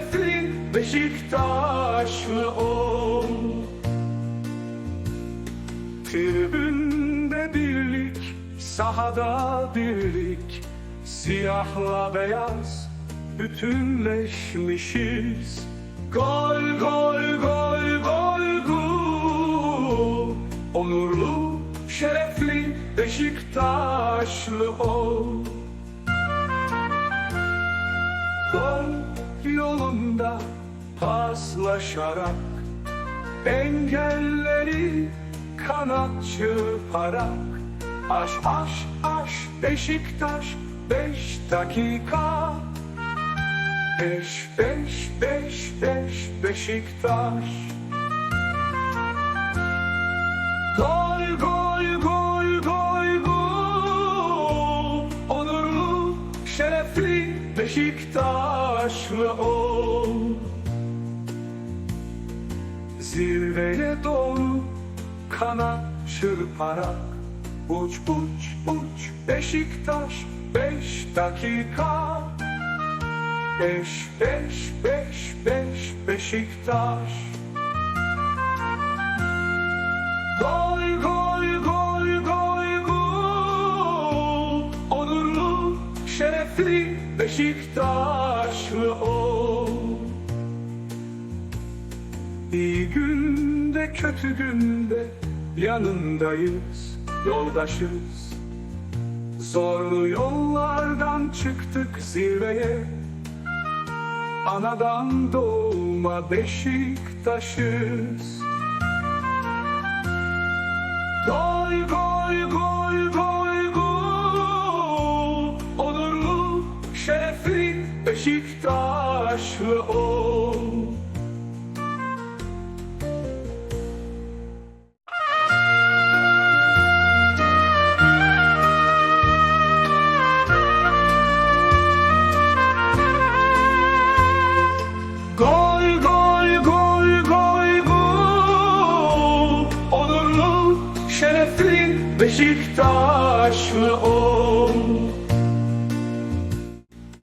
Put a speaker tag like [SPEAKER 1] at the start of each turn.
[SPEAKER 1] şerefli Beşiktaşlı ol? Tribünde birlik, sahada birlik Siyahla beyaz bütünleşmişiz. Gol gol gol gol gol. Onurlu, şerefli Beşiktaşlı ol? Gol yolunda paslaşarak Engelleri kanat çırparak Aş aş aş Beşiktaş beş dakika. Beş beş beş beş Beşiktaş. Gol Beşiktaşlı ol. Zirveye doğru kanat çırparak Uç uç uç. Beşiktaş beş dakika. Beş beş beş beş Beşiktaş şerefli Beşiktaşlı ol. İyi günde kötü günde yanındayız yoldaşız. Zorlu yollardan çıktık zirveye. Anadan doğma Beşiktaşız. Gol Beşiktaşlı ol. Gol gol gol gol gol. Onurlu şerefli Beşiktaşlı ol.